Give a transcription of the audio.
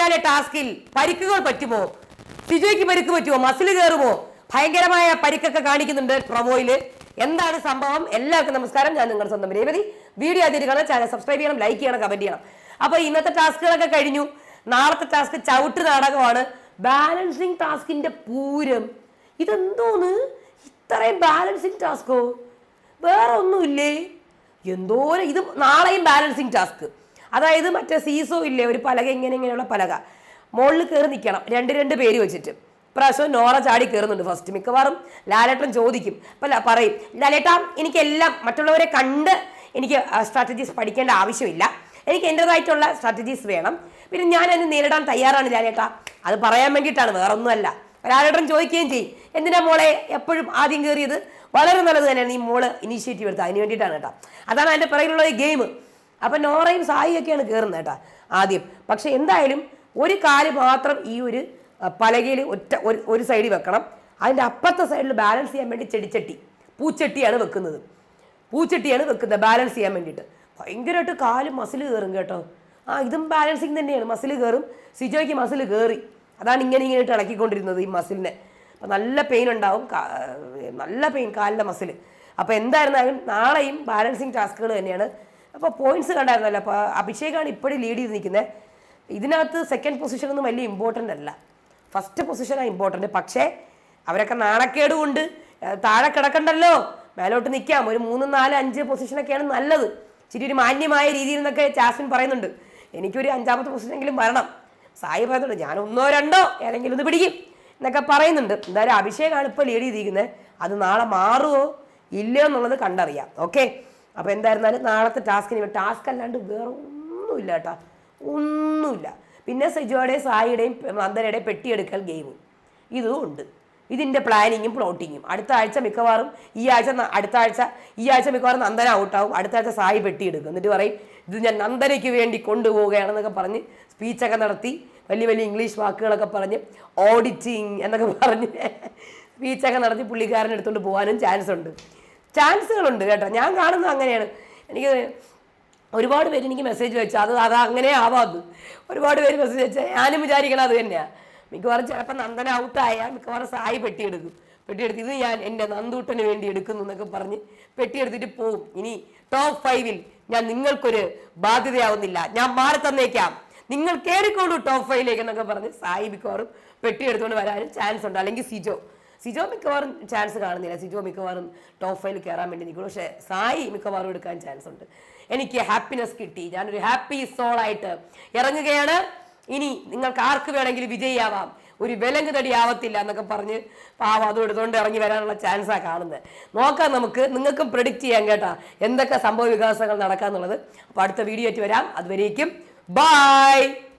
Ticket ടാസ്കിൽ പരിക്കുകൾ പറ്റുമോ? സിജോയ്ക്ക് പരിക്ക് പറ്റുമോ? മസിൽ കയറുമോ? ഭയങ്കരമായ പരിക്കൊക്കെ കാണിക്കുന്നുണ്ട് പ്രൊമോയിൽ എന്താണ് സംഭവം? എല്ലാവർക്കും നമസ്കാരം. ഞാൻ നിങ്ങളുടെ സ്വന്തം രേവതി. വീഡിയോ ആദ്യം കാണാൻ ചാനൽ സബ്സ്ക്രൈബ് ചെയ്യണം ലൈക്ക് ചെയ്യണം കമന്റ് ചെയ്യണം. അപ്പോൾ ഇന്നത്തെ ടാസ്കുകളൊക്കെ കഴിഞ്ഞു. നാളത്തെ ടാസ്ക് ചവിട്ട് നാടകമാണ്. ബാലൻസിങ് ടാസ്കിന്റെ പൂരം. ഇതെന്തോന്ന്? ഇത്രയും ബാലൻസിങ് ടാസ്കോ? വേറെ ഒന്നുമില്ലേ? എന്തോരം ഇത് നാളെയും ബാലൻസിങ് ടാസ്ക്. അതായത് മറ്റേ സീസോ ഇല്ലേ ഒരു പലക ഇങ്ങനെ ഇങ്ങനെയുള്ള പലക. മുകളിൽ കയറി നിൽക്കണം രണ്ട് രണ്ട് പേര് വെച്ചിട്ട്. പ്രാവശ്യം നോറ ചാടി കയറുന്നുണ്ട് ഫസ്റ്റ് മിക്കവാറും ലാലേട്ടൻ ചോദിക്കും. അപ്പം പറയും ലാലേട്ടാ എനിക്കെല്ലാം മറ്റുള്ളവരെ കണ്ട് എനിക്ക് സ്ട്രാറ്റജീസ് പഠിക്കേണ്ട ആവശ്യമില്ല. എനിക്ക് എന്റെതായിട്ടുള്ള സ്ട്രാറ്റജീസ് വേണം. പിന്നെ ഞാൻ അതിന് നേരിടാൻ തയ്യാറാണ് ലാലേട്ടാ. അത് പറയാൻ വേണ്ടിയിട്ടാണ് വേറെ ഒന്നുമല്ല ലാലേട്ടൻ ചോദിക്കുകയും ചെയ്യും എന്തിനാ മോളെ എപ്പോഴും ആദ്യം കയറിയത് വളരെ നല്ലത് തന്നെയാണ്. ഈ മോൾ ഇനീഷ്യേറ്റീവ് എടുത്തത്. അതിന് വേണ്ടിയിട്ടാണ് കേട്ടോ. അതാണ് അതിന്റെ പിറകിലുള്ള ഗെയിം അപ്പം നോറയും സായിയൊക്കെയാണ് കയറുന്നത് കേട്ടോ ആദ്യം. പക്ഷെ എന്തായാലും ഒരു കാൽ മാത്രം ഈ ഒരു പലകയിൽ ഒറ്റ ഒരു സൈഡിൽ വെക്കണം. അതിന്റെ അപ്പുറത്തെ സൈഡിൽ ബാലൻസ് ചെയ്യാൻ വേണ്ടി ചെടിച്ചട്ടി പൂച്ചട്ടിയാണ് വെക്കുന്നത്. പൂച്ചട്ടിയാണ് വെക്കുന്നത് ബാലൻസ് ചെയ്യാൻ വേണ്ടിയിട്ട്. ഭയങ്കരമായിട്ട് കാൽ മസിൽ കയറും കേട്ടോ. ആ ഇതും ബാലൻസിങ് തന്നെയാണ്. മസിൽ കയറും സിജോയ്ക്ക് മസിൽ കയറി അതാണ് ഇങ്ങനെ ഇങ്ങനെ ഇട്ട് ഇളക്കിക്കൊണ്ടിരുന്നത് ഈ മസിലിനെ അപ്പം നല്ല പെയിൻ ഉണ്ടാവും. നല്ല പെയിൻ കാലിന്റെ മസിൽ അപ്പോൾ എന്തായിരുന്നാലും നാളെയും ബാലൻസിങ് ടാസ്കുകൾ തന്നെയാണ് അപ്പോൾ പോയിന്റ്സ് കണ്ടായിരുന്നല്ലോ. അപ്പോൾ അഭിഷേകാണ് ഇപ്പോഴും ലീഡ് ചെയ്ത് നിൽക്കുന്നത് ഇതിനകത്ത് സെക്കൻഡ് പൊസിഷൻ ഒന്നും വലിയ ഇമ്പോർട്ടന്റ് അല്ല. ഫസ്റ്റ് പൊസിഷനാണ് ഇമ്പോർട്ടന്റ് പക്ഷേ അവരൊക്കെ നാണക്കേട് കൊണ്ട് താഴെ കിടക്കണ്ടല്ലോ. മേലോട്ട് നിൽക്കാം ഒരു മൂന്ന് നാല് അഞ്ച് പൊസിഷനൊക്കെയാണ് നല്ലത്. ഇച്ചിരി ഒരു മാന്യമായ രീതിയിൽ നിന്നൊക്കെ ജാസ്മിൻ പറയുന്നുണ്ട്. എനിക്കൊരു അഞ്ചാമത്തെ പൊസിഷനെങ്കിലും വരണം. സായി പറയുന്നുണ്ട് ഞാൻ ഒന്നോ രണ്ടോ ഏതെങ്കിലും ഒന്ന് പിടിക്കും എന്നൊക്കെ പറയുന്നുണ്ട്. എന്തായാലും അഭിഷേകാണ് ഇപ്പോൾ ലീഡ് ചെയ്തിരിക്കുന്നത് അത് നാളെ മാറുമോ ഇല്ലയോ എന്നുള്ളത് കണ്ടറിയാം. ഓക്കെ അപ്പോൾ എന്തായിരുന്നാലും നാളത്തെ ടാസ്കിന് ടാസ്ക് അല്ലാണ്ട് വേറെ ഒന്നുമില്ല കേട്ടോ ഒന്നുമില്ല. പിന്നെ സെജോയുടെയും സായിയുടെയും നന്ദനയുടെയും പെട്ടിയെടുക്കൽ ഗെയിമും ഇതും ഉണ്ട്. ഇതിന്റെ പ്ലാനിങ്ങും പ്ലോട്ടിങ്ങും അടുത്ത ആഴ്ച മിക്കവാറും ഈ ആഴ്ച അടുത്ത ആഴ്ച ഈ ആഴ്ച മിക്കവാറും നന്ദന ഔട്ടാവും അടുത്ത ആഴ്ച സായി പെട്ടിയെടുക്കും. എന്നിട്ട് പറയും ഇത് ഞാൻ നന്ദനയ്ക്ക് വേണ്ടി കൊണ്ടുപോവുകയാണെന്നൊക്കെ പറഞ്ഞ് സ്പീച്ചൊക്കെ നടത്തി വലിയ വലിയ ഇംഗ്ലീഷ് വാക്കുകളൊക്കെ പറഞ്ഞ് ഓഡിറ്റിങ് എന്നൊക്കെ പറഞ്ഞ് സ്പീച്ചൊക്കെ നടത്തി പുള്ളിക്കാരൻ എടുത്തുകൊണ്ട് പോകാനും ചാൻസ് ഉണ്ട്. ചാൻസുകളുണ്ട് കേട്ടോ. ഞാൻ കാണുന്നത് അങ്ങനെയാണ്. എനിക്ക് ഒരുപാട് പേര് എനിക്ക് മെസ്സേജ് വെച്ചു. അത് അത് അങ്ങനെ ആവാത് ഒരുപാട് പേര് മെസ്സേജ് വെച്ചാൽ ഞാനും വിചാരിക്കണം അത് തന്നെയാണ് മിക്കവാറും ചിലപ്പോൾ നന്ദന ഔട്ടായാൽ മിക്കവാറും സായി പെട്ടിയെടുക്കും പെട്ടിയെടുത്ത് ഇത് ഞാൻ എന്റെ നന്ദൂട്ടന് വേണ്ടി എടുക്കുന്നു എന്നൊക്കെ പറഞ്ഞ് പെട്ടിയെടുത്തിട്ട് പോവും. ഇനി ടോപ്പ് ഫൈവിൽ ഞാൻ നിങ്ങൾക്കൊരു ബാധ്യതയാവുന്നില്ല. ഞാൻ മാറി തന്നേക്കാം. നിങ്ങൾ കയറിക്കോളൂ ടോപ്പ് ഫൈവിലേക്ക് എന്നൊക്കെ പറഞ്ഞ് സായി മിക്കവാറും പെട്ടിയെടുത്തുകൊണ്ട് വരാനും ചാൻസ് ഉണ്ട്. അല്ലെങ്കിൽ സിജോ. സിജോ മിക്കവാറും ചാൻസ് കാണുന്നില്ല. സിജോ മിക്കവാറും ടോപ്പ് ഫൈവിൽ കയറാൻ വേണ്ടി നിൽക്കുള്ളൂ പക്ഷേ സായി മിക്കവാറും എടുക്കാൻ ചാൻസ് ഉണ്ട്. എനിക്ക് ഹാപ്പിനെസ് കിട്ടി. ഞാനൊരു ഹാപ്പി സോളായിട്ട് ഇറങ്ങുകയാണ്. ഇനി നിങ്ങൾക്ക് ആർക്ക് വേണമെങ്കിലും വിജയിയാവാം. ഒരു വിലങ്ങ് തടി ആവത്തില്ല എന്നൊക്കെ പറഞ്ഞ് പാവം അതും എടുത്തുകൊണ്ട് ഇറങ്ങി വരാനുള്ള ചാൻസാണ് കാണുന്നത് നോക്കാം നമുക്ക്. നിങ്ങൾക്കും പ്രഡിക്റ്റ് ചെയ്യാൻ കേട്ടാ. എന്തൊക്കെ സംഭവ വികാസങ്ങൾ നടക്കാന്നുള്ളത്. അപ്പോൾ അടുത്ത വീഡിയോ ആയിട്ട് വരാം. അതുവരേക്കും. ബൈ